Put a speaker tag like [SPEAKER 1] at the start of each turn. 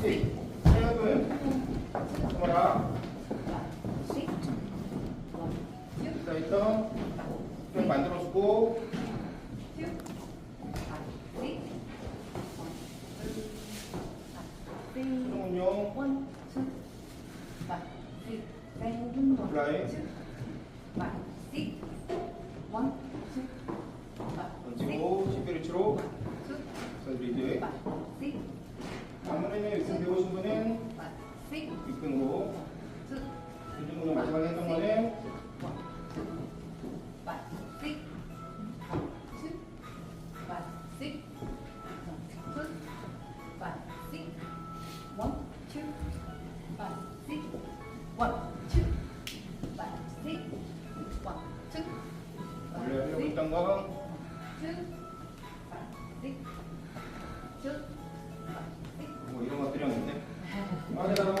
[SPEAKER 1] six, seven. 숨어라. 자, 일단 좀 만들어주고 운용 플라이 던지고 11위치로 서드리드 아 마지막에 했던 거는 했던 거. 뭐 이런 것들이었는데 아 내가